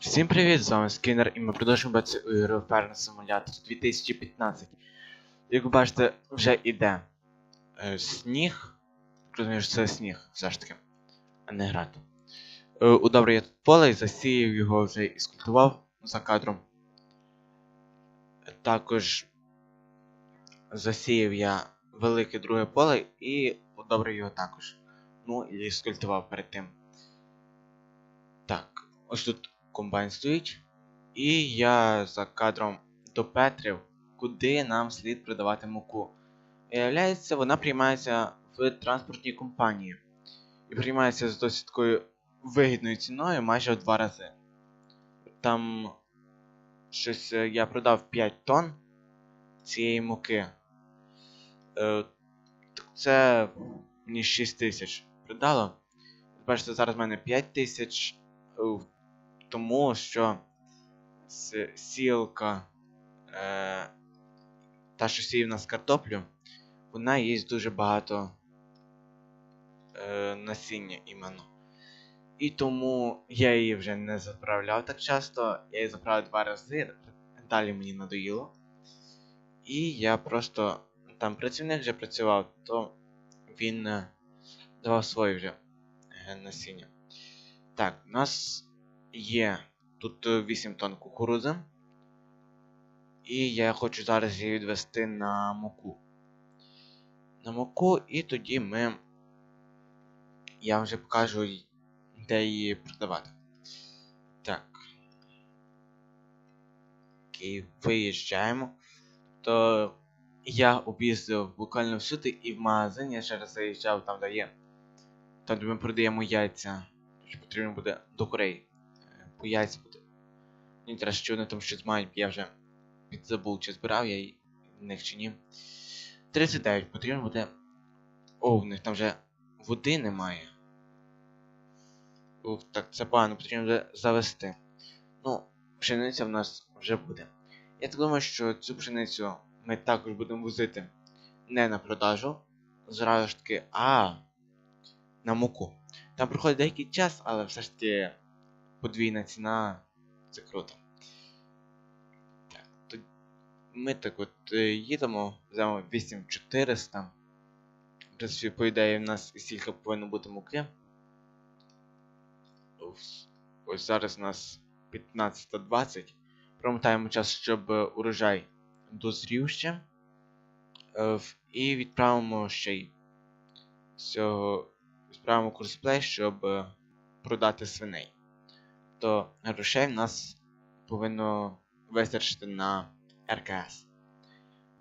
Всім привіт, з вами Скінер, і ми продовжуємо бачити у ігру Ферн Симулятор 2015. Як ви бачите, вже іде е, сніг. Розумію, що це сніг, все ж таки, а не грати. Е, у добре я тут поле і засіяв його вже і скультував за кадром. Також засіяв я велике друге поле і удобрив його також. Ну і скультував перед тим. Так, ось тут комбайн стоїть. І я за кадром допетрив, куди нам слід продавати муку. Виявляється, вона приймається в транспортній компанії. І приймається з досить вигідною ціною майже в два рази. Там щось е, я продав 5 тонн цієї муки. Е, це мені 6 тисяч придало. Бачите, зараз в мене 5 тисяч. Тому що сілка, е, та, що сіє в нас картоплю, вона їсть дуже багато е, насіння іменно. І тому я її вже не заправляв так часто, я її заправив два рази, далі мені надоїло. І я просто там працівник вже працював, то він е, давав своє вже е, насіння. Так, у нас є тут е, 8 тонн кукурудзи. І я хочу зараз її відвести на муку. На муку, і тоді ми. Я вже покажу, де її продавати. Так. Окей, виїжджаємо. То я об'їздив буквально всюди і в магазин я ще раз заїжджав там, де є. Там, де ми продаємо яйця. Що потрібно буде до курей. По яйця буде. Мені треба, що вони там щось мають, я вже підзабув, чи збирав я їх в них чи ні. 39 потрібно буде. О, в них там вже води немає. Ух, так це погано, потрібно буде завести. Ну, пшениця в нас вже буде. Я так думаю, що цю пшеницю ми також будемо возити не на продажу. Зразу ж таки, а на муку. Там проходить деякий час, але все ж таки подвійна ціна це круто. Так, то ми так от е, їдемо, взямо 8400. В принципі, по ідеї, в нас і стільки повинно бути муки. Ось, зараз у нас 15.20. Промотаємо час, щоб е, урожай дозрів ще. Е, І відправимо ще й з цього відправимо курсплей, щоб продати свиней. То грошей в нас повинно вистачити на РКС.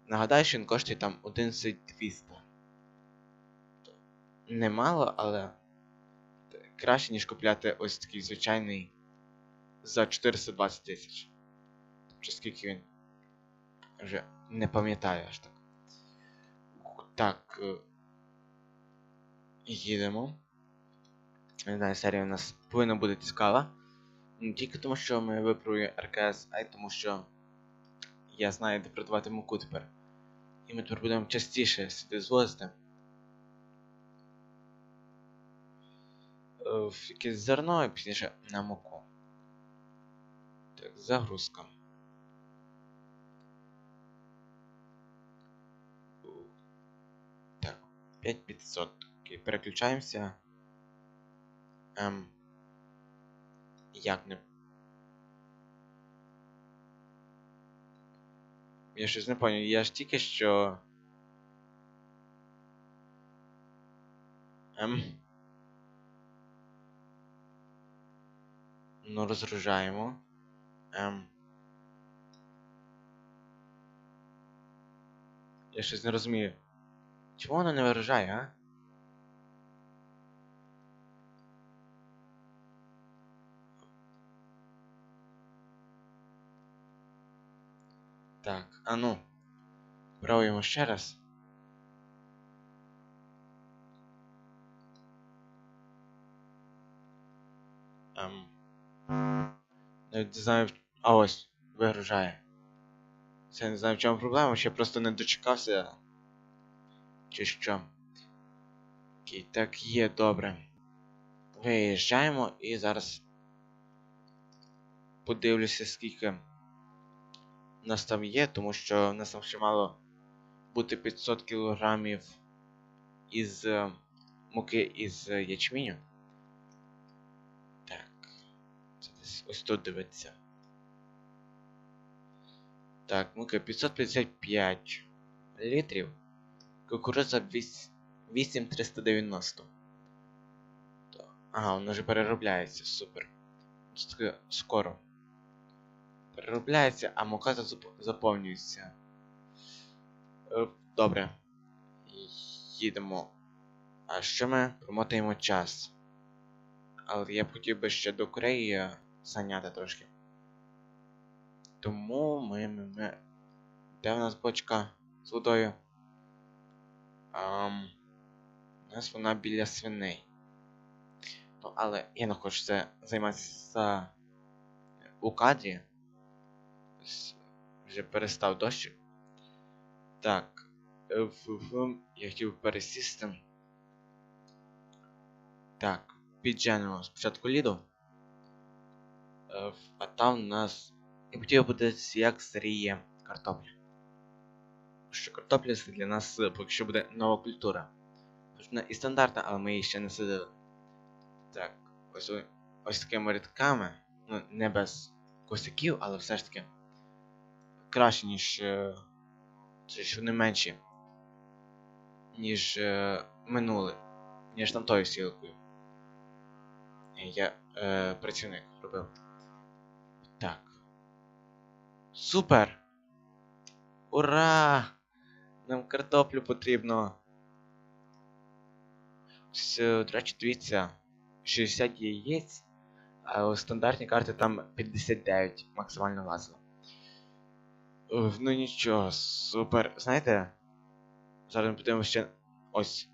Нагадаю, що він коштує там 11200. Немало, але краще, ніж купляти ось такий звичайний за 420 тисяч. Чи скільки він? Вже не пам'ятаю аж так. Так. е, Їдемо. Не знаю, серія у нас повинна бути цікава. Не тільки тому, що ми виправили РКС, а й тому, що я знаю, де продавати муку тепер. І ми тепер будемо частіше сюди звозити. Е, В якесь зерно і пізніше на муку. Так, загрузка. Так, 5500. Окей, переключаємося. Ем. Не. Я щось не поняв, я ж тільки що. Ем. Ну, розгружаємо. Ем. Я щось не розумію. Чому воно не виражає, а? Так, а ну. Пробуємо ще раз. Ем. Навіть не знаю. А ось, вигружає. Це не знаю в чому проблема, ще просто не дочекався. Чи що. Окей, так є, добре. Виїжджаємо і зараз подивлюся, скільки нас там є, тому що в нас там ще мало бути 500 кілограмів із е, муки із е, ячменю. Так. Це десь ось тут дивиться. Так, муки 555 літрів. Кукурудза 8390. Ага, воно вже переробляється, супер. Скоро. Переробляється, а мука заповнюється. Е, Добре. Їдемо. А що ми промотаємо час? Але я б хотів би ще до Кореї зайняти трошки. Тому ми, ми, ми. Де у нас бочка з водою? Ам... У нас вона біля свиней. Ну, але я не хочу це займатися у кадрі. Вже перестав дощик. Так. е, Я хотів пересісти. Так, підженемо спочатку ліду. Е, А там у нас. Я хотів подивитися, як зріє картопля. Що картопля це для нас е, поки що буде нова культура. Вона і стандартна, але ми її ще не садили. Так, ось ось такими рядками. Ну, не без косяків, але все ж таки краще, ніж. е, Це ж вони менші. Ніж е, минуле. Ніж там тою сілкою. Я е, працівник робив. Так. Супер! Ура! Нам картоплю потрібно. Ось, е, До речі, дивіться, 60 яєць, а у стандартній карті там 59 максимально влазило. Е, Ну нічого, супер. Знаєте? Зараз ми подивимося ще. Ось.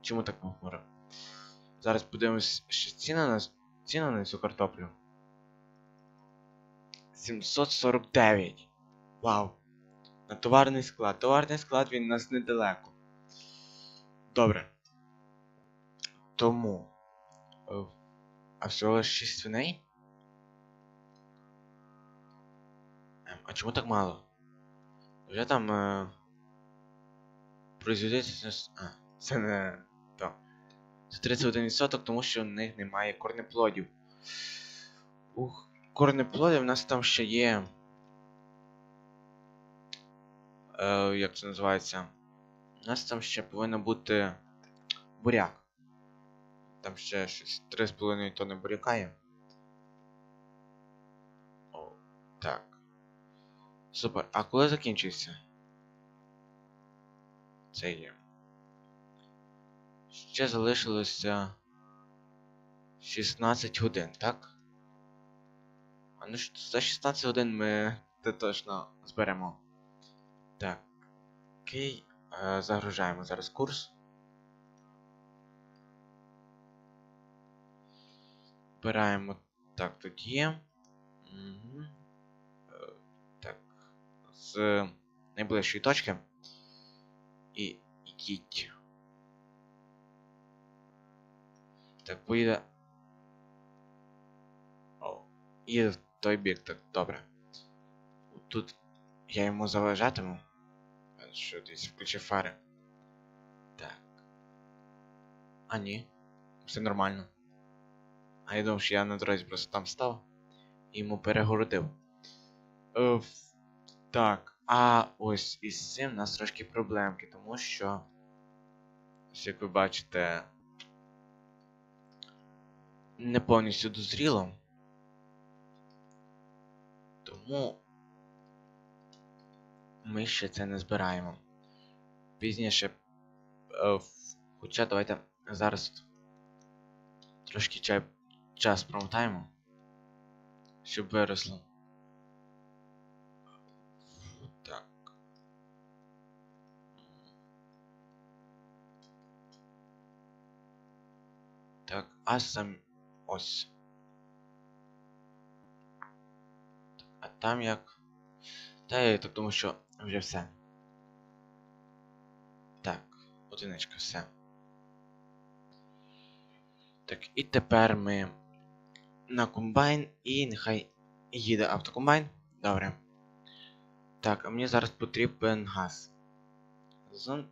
Чому так похмуро? Зараз подивимось ще ціна на ціна на цю картоплю. 749. Вау. На товарний склад. Товарний склад він у нас недалеко. Добре. Тому. е, А всього лиш 6 свиней? А чому так мало? Вже там. Е... Производительність. А, це не. То. Це 31%, тому що в них немає корнеплодів. Ух, корнеплодів в нас там ще є. Е, як це називається? У нас там ще повинно бути буряк. Там ще щось 3,5 тонни буряка є. Супер. А коли закінчився? Це є. Ще залишилося 16 годин, так? А ну ж за 16 годин ми це точно зберемо. Так. Окей. Е, загружаємо зараз курс. Збираємо так тоді. Угу. З найближчої точки. І йдіть. Так, поїде. О, їде в той бік, так добре. Тут я йому заважатиму. Що десь включив фари. Так. А ні. Все нормально. А я думав, що я на дорозі просто там став і йому перегородив. Е, так, а ось із цим у нас трошки проблемки, тому що. Ось як ви бачите. Не повністю дозріло. Тому ми ще це не збираємо. Пізніше. е, Хоча давайте зараз трошки чай, час промотаємо, щоб виросло. А сам ось. А там як. Та я так думаю, що вже все. Так, одиничка, все. Так, і тепер ми на комбайн і нехай їде автокомбайн. Добре. Так, а мені зараз потрібен газ. Зон.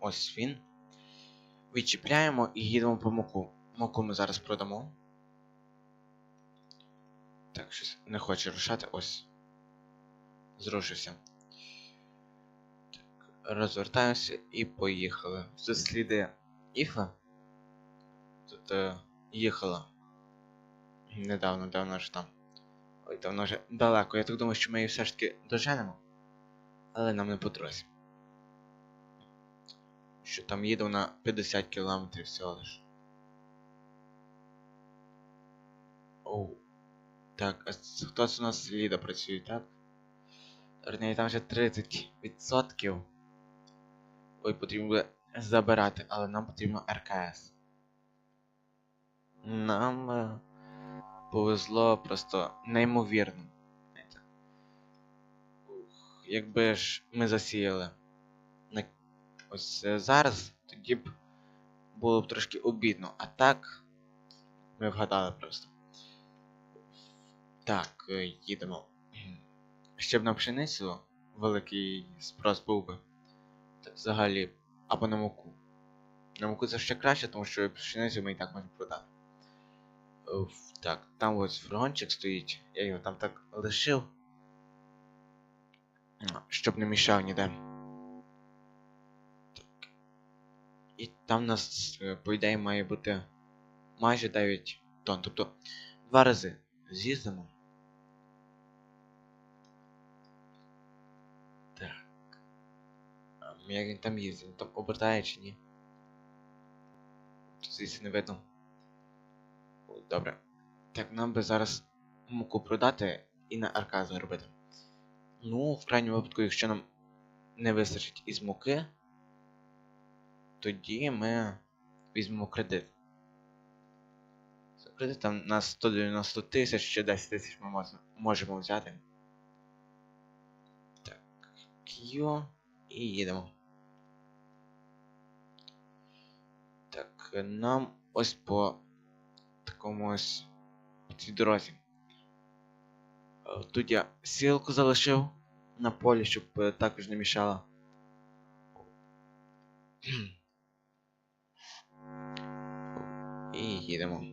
Ось він. Відчіпляємо і їдемо по муку. Муку ми зараз продамо. Так, щось не хоче рушати. Ось. Зрушився. Так, розвертаємося і поїхали. Тут сліди Іфа. Тут е, їхала. Недавно, давно ж там. Ой, давно вже далеко. Я так думаю, що ми її все ж таки доженемо. Але нам не по дорозі. Що там їду на 50 кілометрів всього лиш. Оу. Так, а хтось у нас сліда працює, так? Верні, там вже 30%. Ой, потрібно буде забирати, але нам потрібно РКС. Нам е, повезло просто неймовірно. Ух, Якби ж ми засіяли ось е, зараз, тоді б було б трошки обідно. А так ми вгадали просто. Так, е, їдемо. Ще б на пшеницю великий спрос був би. Взагалі, або на муку. На муку це ще краще, тому що пшеницю ми і так можемо продати. Уф, так, там ось фургончик стоїть. Я його там так лишив. Щоб не мішав ніде. Так. І там у нас, е, по ідеї, має бути майже 9 тонн. Тобто два рази з'їздимо. Так. Як він там їздить? Там обертає чи ні? Тут звідси не видно. Добре. Так, нам би зараз муку продати і на арка заробити. Ну, в крайньому випадку, якщо нам не вистачить із муки, тоді ми візьмемо кредит. Кредит там на 190 тисяч, ще 10 тисяч ми можемо взяти. Так, Q і їдемо. Так, нам ось по такому ось по цій дорозі. Е, Тут я сілку залишив на полі, щоб е, також не мішала. І їдемо.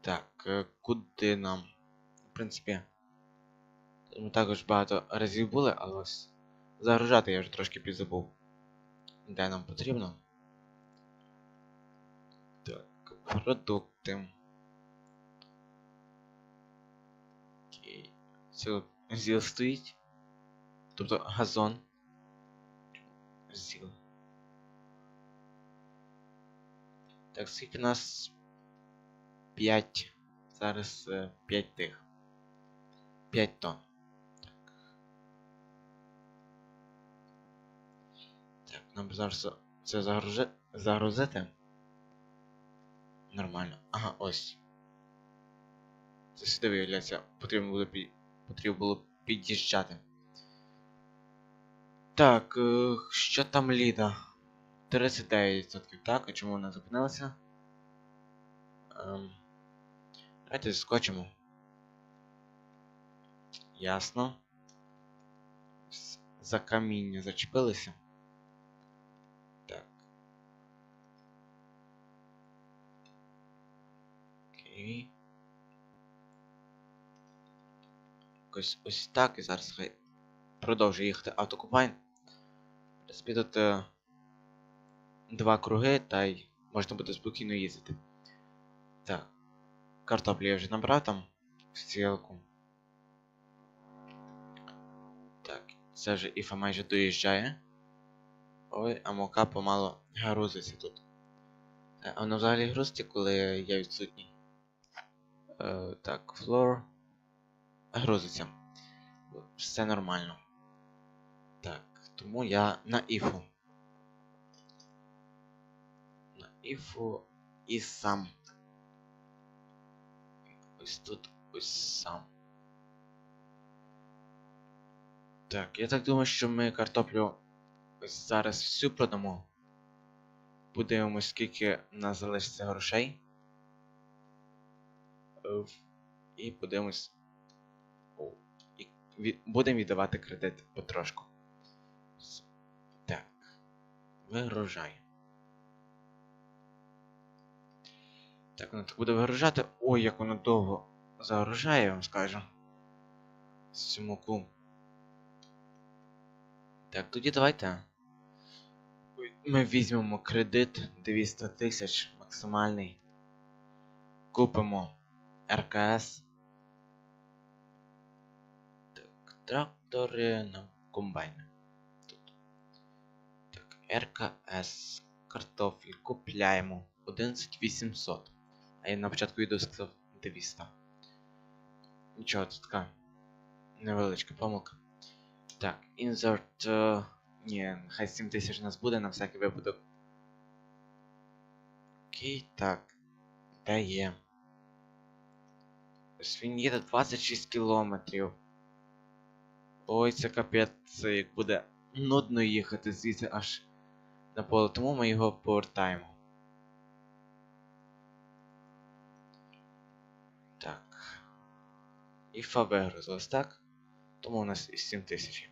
Так, е, куди нам? В принципі, ми також багато разів були, але ось загружати я вже трошки підзабув. Де нам потрібно? Так, продукти. Окей. Це зіл стоїть. Тобто газон. Зіл. Так, скільки нас 5. Зараз 5 тих. 5 тонн. Так. Так, нам зараз це загружи... загрузити. Нормально. Ага, ось. Це сюди виявляється, потрібно було пі... потрібно було під'їжджати. Так, е, що там Ліда? 39%, так, а чому вона зупинилася? Ем, давайте скочимо. Ясно. За каміння зачепилися. Так. Окей. Ось ось так і зараз хай продовжує їхати автокомбайн. В принципі, два круги, та й можна буде спокійно їздити. Так. Картоплі я вже набрав там в стрілку. Так, це вже Іфа майже доїжджає. Ой, а мука помало грузиться тут. Е, А воно взагалі грузиться, коли я відсутній. Е, так, флор. Грузиться. Все нормально. Так, тому я на іфу. Іфу і сам. Ось тут ось сам. Так, я так думаю, що ми картоплю зараз всю продамо. подивимось, скільки в нас залишиться грошей. Е, І подивимось. І від... Будемо віддавати кредит потрошку. Так. Вигружай. Так, воно так буде вигружати. Ой, як воно довго загружає, я вам скажу. З цю муку. Так, тоді давайте. Ми візьмемо кредит 200 тисяч максимальний. Купимо РКС. Так, трактори на комбайни. Тут. Так, РКС. Картофель купляємо 11800. Я на початку відео сказав 200. Нічого, це така невеличка помилка. Так, е, Ні, хай 7000 у нас буде на всякий випадок. Окей, так. Де є? Ось він їде 26 кілометрів. Ой, це капець, як буде нудно їхати звідси аж на поле, тому ми його повертаємо. Так. І фа вигрузилась, так? Тому у нас і 7000.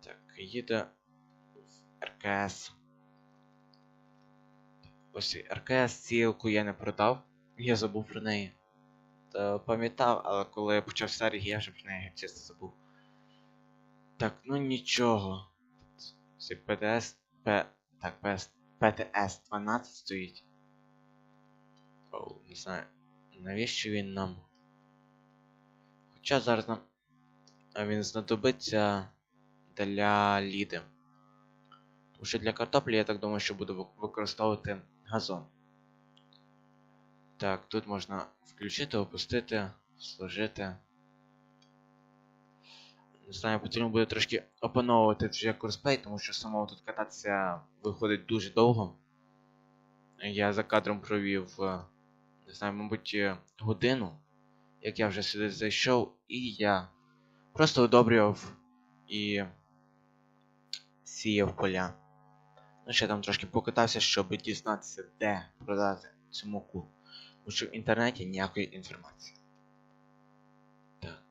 Так, їде в РКС. Ось РКС цілку я не продав. Я забув про неї. Та пам'ятав, але коли я почав серію, я вже про неї чисто забув. Так, ну нічого. Це ПТС. П. Так, ПС. ПТС 12 стоїть. Оу, не знаю. Навіщо він нам? Хоча зараз нам. Він знадобиться для ліди. Тому що для картоплі я так думаю, що буду використовувати газон. Так, тут можна включити, опустити, сложити. Не знаю, потрібно буде трошки опановувати вже курсплей, тому що самого тут кататися виходить дуже довго. Я за кадром провів, е, не знаю, мабуть, е, годину, як я вже сюди зайшов, і я просто одобрював і сіяв поля. Ну, ще там трошки покатався, щоб дізнатися, де продати цю муку. Тому що в інтернеті ніякої інформації. Так.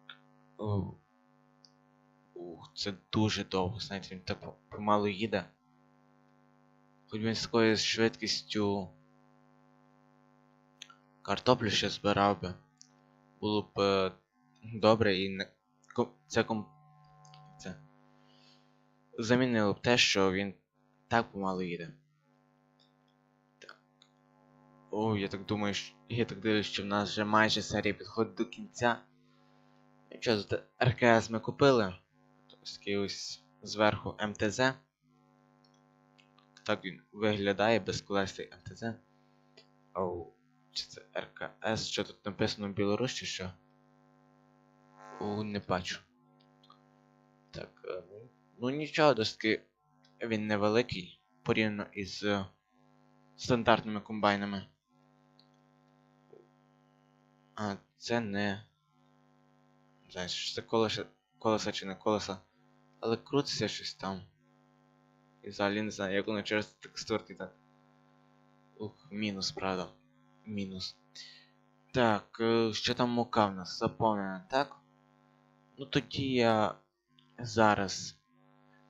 Ух, це дуже довго, знаєте, він так по- помалу їде. Хоч він з такою швидкістю картоплю ще збирав би. Було б е, добре і не... це це замінило б те, що він так помалу їде. Так. О, я так думаю, що... я так дивлюсь, що в нас вже майже серія підходить до кінця. Якщо за РКС ми купили, ось такий ось зверху МТЗ. Так він виглядає безколесний МТЗ. Оу, чи це РКС? Що тут написано Білорусь чи що? О, не бачу. Так, е, ну, нічого, досить він невеликий порівняно із е, стандартними комбайнами. А, це не. Знаю, що це колеса, колеса чи не колеса. Але крутиться щось там. І взагалі не знаю, як воно через текстурки так. Ух, мінус, правда. Мінус. Так, що там мука в нас заповнена, так? Ну тоді я зараз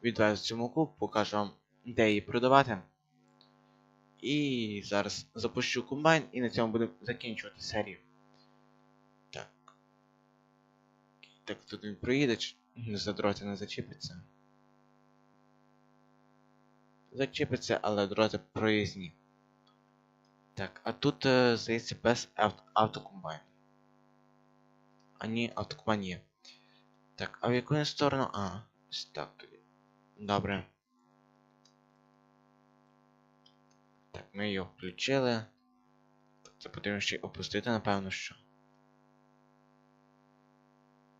відвезу цю муку, покажу вам, де її продавати. І зараз запущу комбайн і на цьому буду закінчувати серію. Так. Так, тут він проїде, за дроти не зачепиться. Зачепиться, але дроти проїзні. Так, а тут, е, здається, без авто автокомбайн. А ні, автокомбайн є. Так, а в яку сторону? А, ось так тоді. Добре. Так, ми його включили. Це потрібно ще й опустити, напевно, що.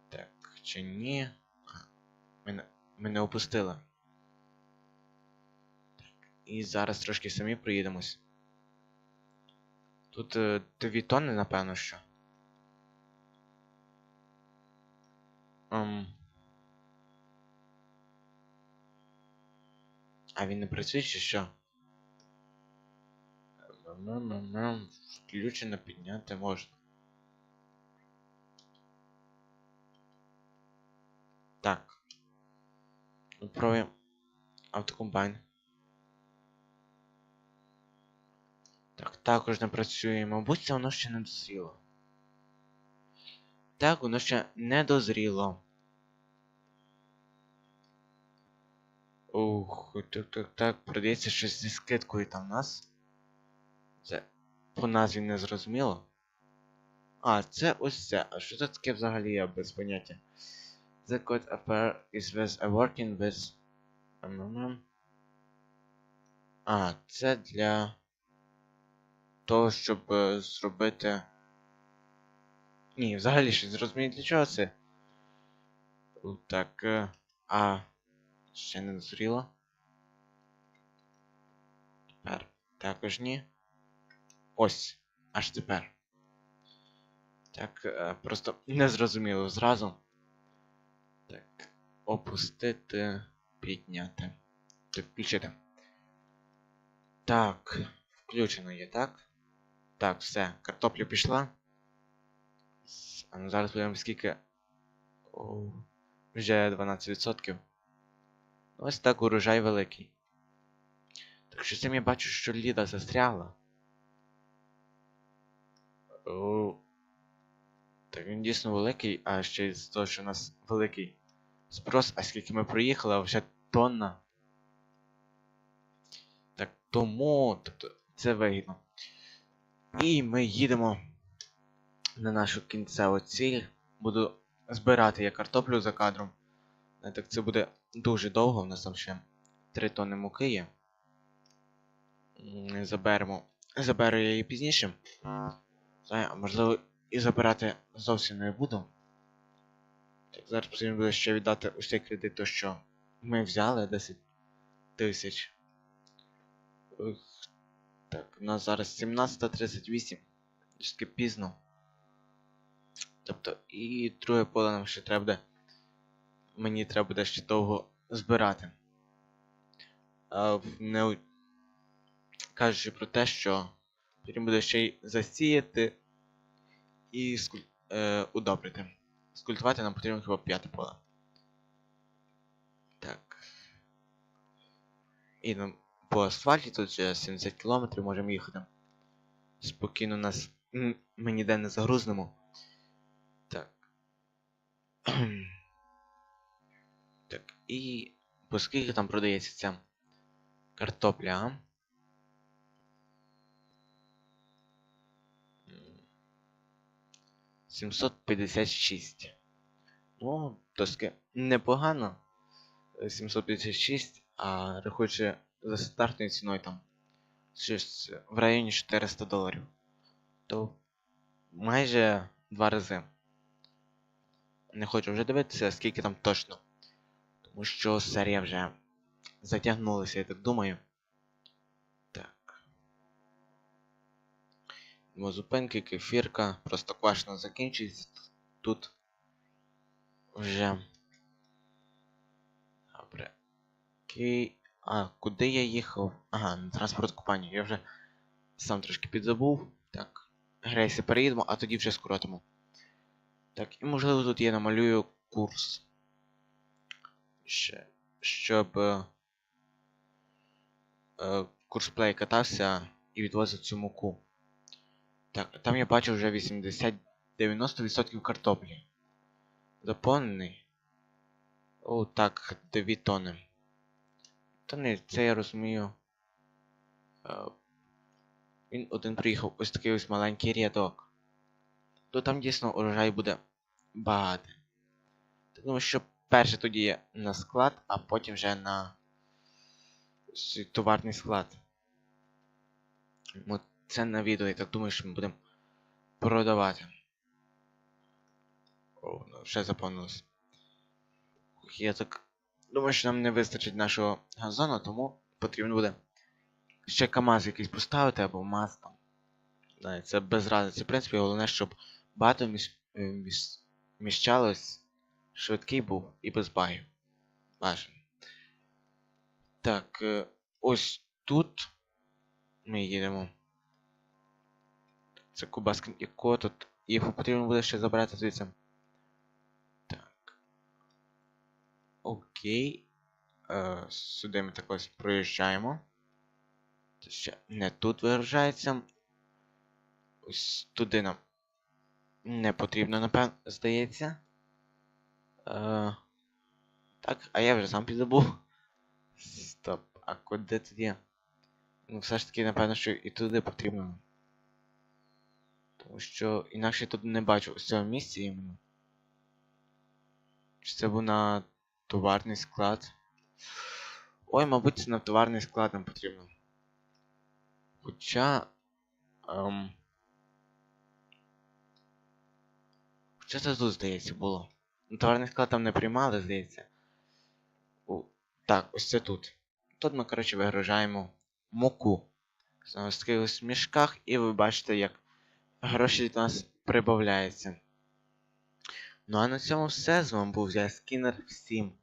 Так, чи ні? А, ми ми не опустили. Так, і зараз трошки самі проїдемось. Тут е, 2 тонни, напевно, що. Ем. А він не працює чи що? Включено підняти можна. Так. Пробуємо автокомбайн. Так, також не працює. Мабуть, це воно ще не дозріло. Так, воно ще не дозріло. Ух, так, так, так, продається щось зі скидкою там в нас. Це по назві не зрозуміло. А, це ось це. А що це таке взагалі я без поняття? The code affair is with a working with. А, це для того, щоб е, зробити. Ні, взагалі щось зрозуміти для чого це. Так. е, А. Ще не дозріло. Тепер також ні. Ось. Аж тепер. Так, е, просто не зрозуміло зразу. Так. Опустити. Підняти. Включити. Так. Включено є, так? Так, все. Картопля пішла. А ну зараз подивимо скільки. О, вже 12%. Ось так урожай великий. Так що цим я бачу, що Ліда застрягла. О. Так він дійсно великий, а ще й з того, що у нас великий спрос, а скільки ми проїхали, а вже тонна. Так тому, тобто, це вигідно. І ми їдемо на нашу кінцеву ціль. Буду збирати я картоплю за кадром. Е, Так це буде дуже довго, у нас там ще 3 тонни муки є. Заберемо. Заберу я її пізніше. Знаю, можливо і забирати зовсім не буду. Так, зараз потрібно буде ще віддати ось цей кредит, то що ми взяли 10 тисяч. Так, у нас зараз 17.38. Трішки пізно. Тобто, і друге поле нам ще треба буде. Мені треба буде ще довго збирати. А, не... Кажучи про те, що потрібно буде ще й засіяти і скуль... е, удобрити. Скультувати нам потрібно хіба п'яте поле. Так. І нам по асфальті тут вже 70 км можемо їхати. Спокійно нас. Ми ніде не загрузнемо. Так. так, і по скільки там продається ця картопля, а? М, 756. Ну, доски непогано. Е, 756, а рахуючи за стартовою ціною там щось в районі 400 доларів. То майже два рази. Не хочу вже дивитися, скільки там точно. Тому що серія вже затягнулася, я так думаю. Так. Йдемо зупинки, кефірка, просто квашено закінчується тут. Вже. Добре. Окей. А, куди я їхав? Ага, на транспорт компанію. Я вже сам трошки підзабув. Так. Грейси переїдемо, а тоді вже скоротимо. Так, і можливо тут я намалюю курс. Ще. Щоб. Е, е, курсплей катався і відвозив цю муку. Так, там я бачу вже 80-90% картоплі. Заповнений. О, так, 2 тони. Та не, це я розумію. Е, він один приїхав ось такий ось маленький рядок. То там дійсно урожай буде багатий. Тому що перше тоді є на склад, а потім вже на товарний склад. От це на відео, я так думаю, що ми будемо продавати. О, ну вже заповнилось. Я так думаю, що нам не вистачить нашого газону, тому потрібно буде ще КАМАЗ якийсь поставити або МАЗ там. Це без разниці. В принципі, головне, щоб багато міс... е, міс... міщалось, швидкий був і без багів. Бажано. Так, е, ось тут ми їдемо. Це кубас, якого тут. І Його потрібно буде ще забрати звідси. Так. Окей. Е, сюди ми так ось проїжджаємо. Це ще не тут вигружається. Ось туди нам не потрібно, напевно, здається. Е, так, а я вже сам підзабув. Стоп, а куди тоді? Ну, все ж таки, напевно, що і туди потрібно. Тому що інакше я тут не бачу ось цього місця іменно. Чи це був на товарний склад? Ой, мабуть, на товарний склад нам потрібно. Хоча. Ем... Хоча це тут, здається, було. Ну, товарний склад там не приймали, здається. О, так, ось це тут. Тут ми, коротше, вигружаємо муку. Знову ж таки ось мішках, і ви бачите, як гроші від нас прибавляються. Ну а на цьому все. З вами був я Скінер. Всім